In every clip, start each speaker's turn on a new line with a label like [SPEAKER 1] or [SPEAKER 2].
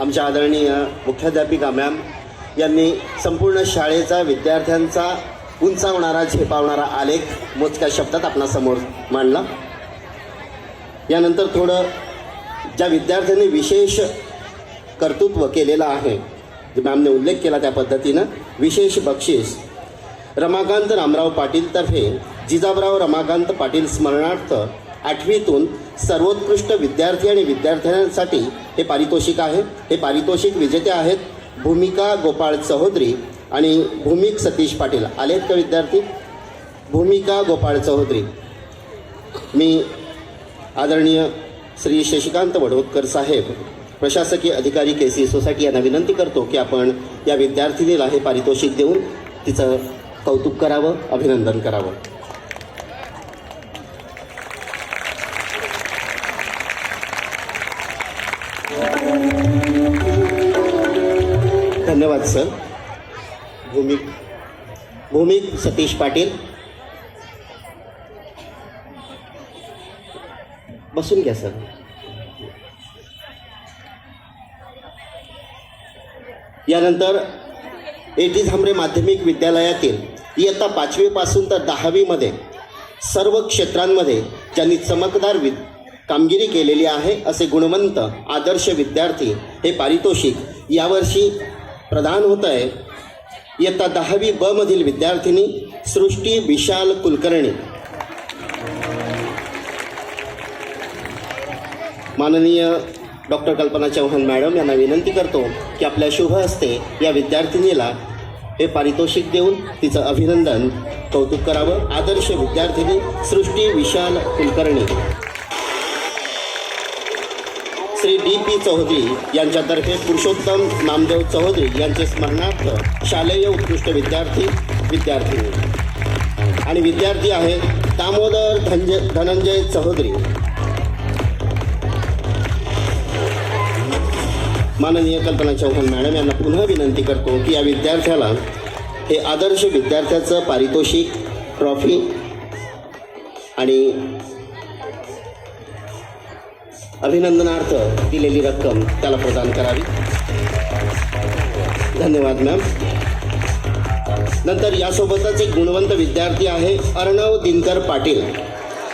[SPEAKER 1] आमच्या आदरणीय मुख्याध्यापिका मॅम यांनी संपूर्ण शाळेचा विद्यार्थ्यांचा उंचावणारा झेपावणारा आलेख मोजक्या शब्दात आपणासमोर मांडला. यानंतर थोडं ज्या विद्यार्थ्यांनी विशेष कर्तृत्व केलेलं आहे जे मॅमने उल्लेख केला त्या पद्धतीनं विशेष बक्षीस रमाकांत रामराव पाटीलतर्फे जिजाबराव रमाकांत पाटील स्मरणार्थ आठवीतून सर्वोत्कृष्ट विद्यार्थी आणि विद्यार्थ्यांसाठी हे पारितोषिक आहे. हे पारितोषिक विजेते आहेत भूमिका गोपाळ चौधरी आणि भूमिक सतीश पाटील. आलेत का विद्यार्थी? भूमिका गोपाळ चौधरी. मी आदरणीय श्री शशिकांत वडवतकर साहेब प्रशासकीय अधिकारी के सी सोसायटी यांना विनंती करतो की आपण या विद्यार्थिनीला हे पारितोषिक देऊन तिचं कौतुक करावं अभिनंदन करावं. धन्यवाद सर. भूमिक भूमिक सतीश पाटील. बसून घ्या सर. यानंतर एटी झांबरे माध्यमिक विद्यालयातील इयत्ता पाचवीपासून तर दहावीमध्ये सर्व क्षेत्रांमध्ये ज्यांनी चमकदार वि कामगिरी केलेली आहे असे गुणवंत आदर्श विद्यार्थी हे पारितोषिक यावर्षी प्रदान होत आहे. इयत्ता दहावी ब मधील विद्यार्थिनी सृष्टी विशाल कुलकर्णी. माननीय डॉक्टर कल्पना चव्हाण मॅडम यांना विनंती करतो की आपल्या शुभ हस्ते या विद्यार्थिनीला हे पारितोषिक देऊन तिचं अभिनंदन कौतुक करावं. आदर्श विद्यार्थिनी सृष्टी विशाल कुलकर्णी. श्री डी पी चौधरी यांच्यातर्फे पुरुषोत्तम नामदेव चौधरी यांचे स्मरणार्थ शालेय उत्कृष्ट विद्यार्थी विद्यार्थी आणि विद्यार्थी आहेत दामोदर धनजय धनंजय चौधरी. माननीय कल्पना चौहान मॅडम यांना पुन्हा विनंती करतो की या विद्यार्थ्याला हे आदर्श विद्यार्थ्याचं पारितोषिक ट्रॉफी आणि अभिनंदनार्थ दिलेली रक्कम त्याला प्रदान करावी. धन्यवाद मॅम नंतर यासोबतच एक गुणवंत विद्यार्थी आहे अर्णव दिनकर पाटील.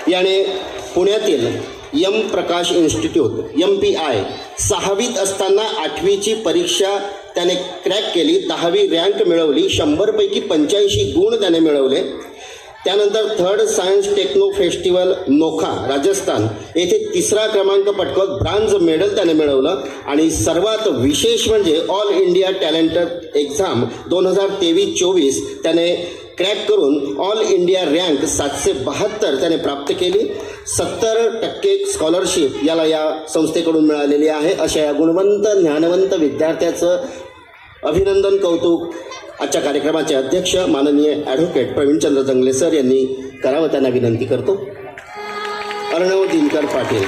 [SPEAKER 1] याने पुण्यातील M Prakash institute M P I सहावीत असताना आठवीची परीक्षा त्याने क्रॅक केली दहावी रँक मिळवली शंभरपैकी पंच्याऐंशी गुण त्याने मिळवले. त्यानंतर third science techno festival Nokha Rajasthan. येथे तिसरा क्रमांक पटकवत ब्रांज मेडल त्याने मिळवलं. आणि सर्वात विशेष म्हणजे ऑल इंडिया टॅलेंटेड एक्झाम दोन हजार तेवीस चोवीस त्याने क्रॅक करून ऑल इंडिया रँक सातशे बहात्तर त्याने प्राप्त केली. सत्तर टक्के स्कॉलरशिप याला या संस्थेकडून मिळालेली आहे. अशा या गुणवंत ज्ञानवंत विद्यार्थ्याचं अभिनंदन कौतुक. आजच्या कार्यक्रमाचे अध्यक्ष माननीय ॲडव्होकेट प्रवीणचंद्र जंगले सर यांनी करावं त्यांना विनंती करतो. अर्णव दिनकर पाटील.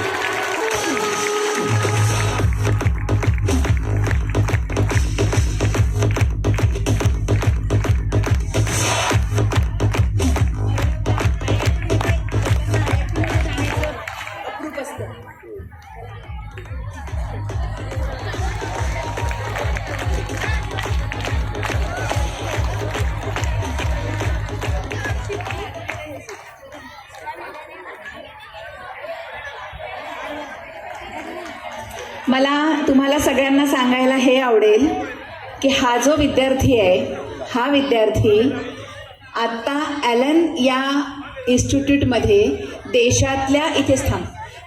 [SPEAKER 2] सगळ्यांना सांगायला हे आवडेल की हा जो विद्यार्थी आहे हा विद्यार्थी आत्ता ॲलन या इन्स्टिट्यूटमध्ये देशातल्या इथेच थांब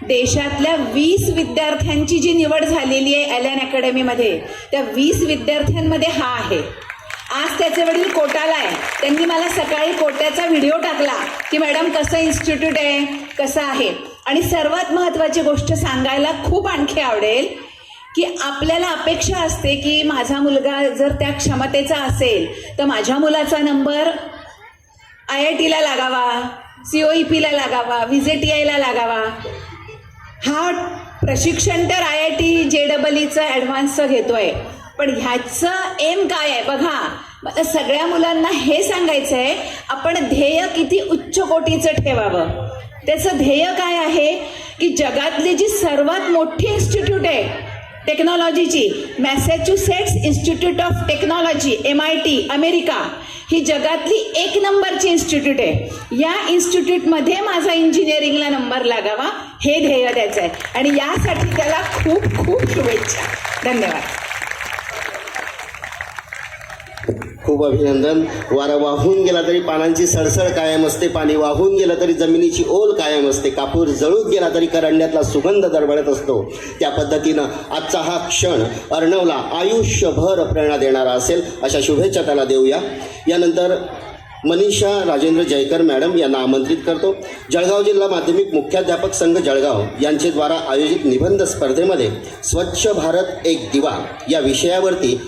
[SPEAKER 2] देशातल्या वीस विद्यार्थ्यांची जी निवड झालेली आहे ॲलन अकॅडमीमध्ये त्या वीस विद्यार्थ्यांमध्ये हा आहे. आज त्याचे वडील कोटाला आहे. त्यांनी मला सकाळी कोट्याचा व्हिडिओ टाकला की मॅडम कसं इन्स्टिट्यूट आहे? कसं आहे? आणि सर्वात महत्त्वाची गोष्ट सांगायला खूप आणखी आवडेल की आपल्याला अपेक्षा असते की माझा मुलगा जर त्या क्षमतेचा असेल तर माझ्या मुलाचा नंबर आय आय टीला लागावा सी ओ ई पीला लागावा व्ही जे टी आयला लागावा. हा प्रशिक्षण तर I I T J double ईचं ॲडव्हान्सचं घेतोय. पण ह्याचं एम काय आहे? बघा मला सगळ्या मुलांना हे सांगायचं आहे आपण ध्येय किती उच्च कोटीचं ठेवावं? त्याचं ध्येय काय आहे? की जगातली जी सर्वात मोठी इन्स्टिट्यूट आहे टेक्नॉलॉजीची Massachusetts institute of technology M I T America ही जगातली एक नंबरची इन्स्टिट्यूट आहे. या इन्स्टिट्यूटमध्ये माझा इंजिनिअरिंगला नंबर लागावा. हे ध्येय द्यायचं आहे आणि यासाठी त्याला खूप खूप शुभेच्छा. धन्यवाद.
[SPEAKER 1] खूप अभिनंदन. वारा वाहून गेला तरी पानांची सळसळ कायम असते पाणी वाहून गेलं तरी जमिनीची ओल कायम असते. कापूर जळून गेला तरी करंड्यातला सुगंध दरवळत असतो. त्या पद्धतीनं आजचा हा क्षण अर्णवला आयुष्यभर प्रेरणा देणारा असेल अशा शुभेच्छा त्याला देऊया. यानंतर मनीषा राजेंद्र जयकर मॅडम यांना आमंत्रित करतो. जळगाव जिल्हा माध्यमिक मुख्याध्यापक संघ जळगाव यांचे द्वारा आयोजित निबंध स्पर्धेमध्ये स्वच्छ भारत एक दिवा या विषयावरती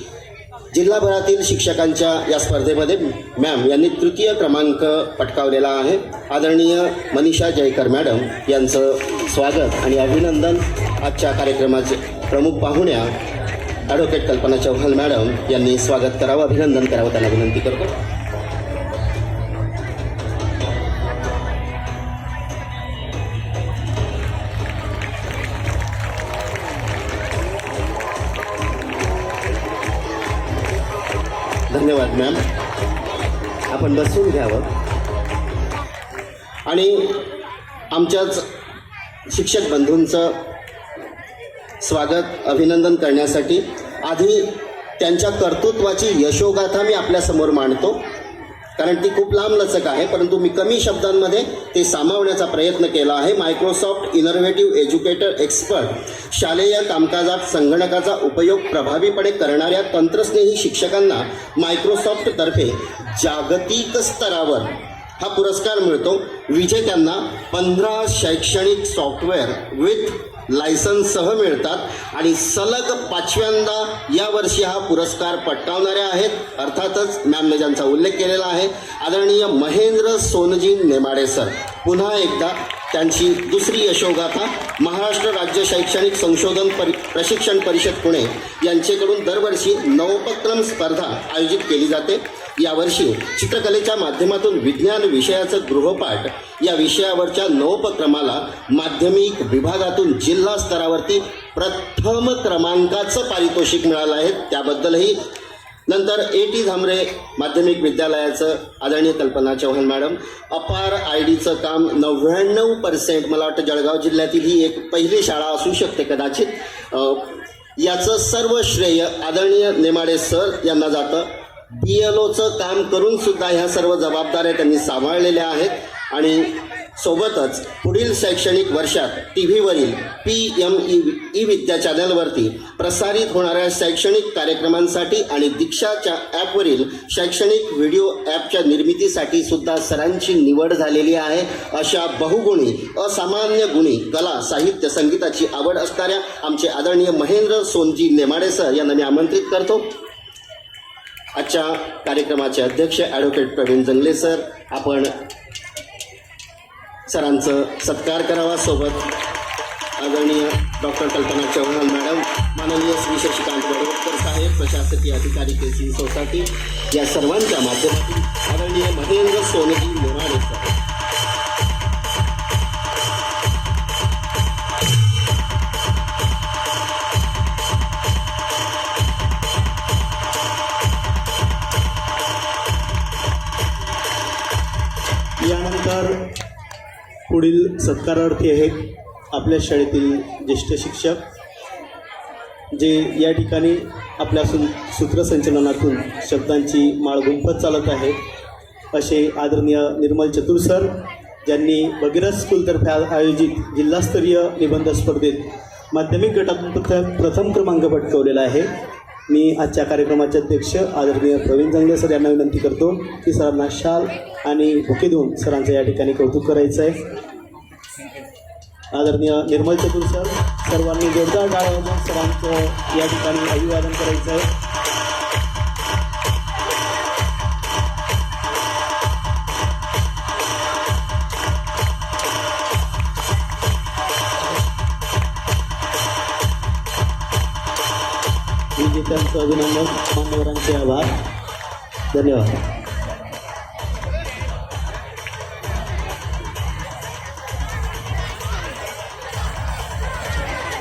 [SPEAKER 1] जिल्हाभरातील शिक्षकांच्या या स्पर्धेमध्ये मॅम यांनी तृतीय क्रमांक पटकावलेला आहे. आदरणीय मनीषा जयकर मॅडम यांचं स्वागत आणि अभिनंदन आजच्या कार्यक्रमाचे प्रमुख पाहुण्या ॲडव्होकेट कल्पना चौहान मॅडम यांनी स्वागत करावं अभिनंदन करावं त्यांना विनंती करतो. धन्यवाद मॅम आपण बसून घ्यावं. आणि आमच्याच शिक्षक बंधूंचं स्वागत अभिनंदन करण्यासाठी आधी त्यांच्या कर्तृत्वाची यशोगाथा मी आपल्यासमोर मांडतो. कारण ती खूप लांब लचक आहे परंतु मी कमी शब्दांमध्ये ते सामावण्याचा प्रयत्न केला आहे. मायक्रोसॉफ्ट इनोव्हेटिव्ह एज्युकेटर एक्सपर्ट शालेय कामकाजात संगणकाचा उपयोग प्रभावीपणे करणाऱ्या तंत्रस्नेही शिक्षकांना मायक्रोसॉफ्टतर्फे जागतिक स्तरावर हा पुरस्कार मिळतो. विजेत्यांना पंधरा शैक्षणिक सॉफ्टवेअर विथ लायसन्ससह मिळतात. आणि सलग पाचव्यांदा यावर्षी हा पुरस्कार पटकावणाऱ्या आहेत. अर्थातच मॅमने ज्यांचा उल्लेख केलेला आहे आदरणीय महेंद्र सोनजी नेमाडे सर. पुन्हा एकदा त्यांची दुसरी यशोगाथा महाराष्ट्र राज्य शैक्षणिक संशोधन परि प्रशिक्षण परिषद पुणे यांचेकडून दरवर्षी नवोपक्रम स्पर्धा आयोजित केली जाते. यावर्षी चित्रकलेच्या माध्यमातून विज्ञान विषयाचं गृहपाठ या विषयावरच्या नवोपक्रमाला माध्यमिक विभागातून जिल्हा स्तरावरती प्रथम क्रमांकाचं पारितोषिक मिळालं आहे. त्याबद्दलही नंतर ए टी झांबरे माध्यमिक विद्यालयाचं आदरणीय कल्पना चव्हाण मॅडम अपार आय डीचं काम नव्याण्णव पर्सेंट मला वाटतं जळगाव जिल्ह्यातील ही एक पहिली शाळा असू शकते कदाचित. याचं सर्व श्रेय आदरणीय नेमाडे सर यांना जातं. बी एल ओचं काम करूनसुद्धा ह्या सर्व जबाबदाऱ्या त्यांनी सांभाळलेल्या आहेत आणि सोबतच पुढील शैक्षणिक वर्षात T व्हीवरील P M E E Vidya चॅनलवरती प्रसारित होणाऱ्या शैक्षणिक कार्यक्रमांसाठी आणि दीक्षाच्या ॲपवरील शैक्षणिक व्हिडिओ ॲपच्या निर्मितीसाठी सुद्धा सरांची निवड झालेली आहे. अशा बहुगुणी असामान्य गुणी कला साहित्य संगीताची आवड असणाऱ्या आमचे आदरणीय महेंद्र सोनजी नेमाडे सर यांना मी आमंत्रित करतो. आजच्या कार्यक्रमाचे अध्यक्ष ॲडव्होकेट प्रवीण जंगले सर आपण सरांचं सत्कार करावा सोबत आदरणीय डॉक्टर कल्पना चव्हाण मॅडम माननीय श्री शशिकांत वडवटकर साहेब प्रशासकीय अधिकारी के सी सोसायटी या सर्वांच्या माध्यमातून आदरणीय महेंद्र सोनजी नेमाडे
[SPEAKER 3] पुढील सत्कारार्थी आहेत आपल्या शाळेतील ज्येष्ठ शिक्षक जे या ठिकाणी आपल्या सु सूत्रसंचलनातून शब्दांची माळ गुंफत चालत आहेत. असे आदरणीय निर्मल चतुर सर ज्यांनी भगीरथ स्कूलतर्फे आयोजित जिल्हास्तरीय निबंध स्पर्धेत माध्यमिक गटातून प्रथम प्रथम क्रमांक पटकवलेला आहे. मी आजच्या कार्यक्रमाचे अध्यक्ष आदरणीय प्रवीण जंगले सर यांना विनंती करतो की सरांना शाल आणि बुके देऊन सरांचं या ठिकाणी कौतुक करायचं आहे आदरणीय निर्मल चतुर सर सर्वांनी जोरदार डाळ सरांचं या ठिकाणी अभिवादन करायचं आहे. विजेत्यांचं अभिनंदन मान्यवरांचे आभार. धन्यवाद.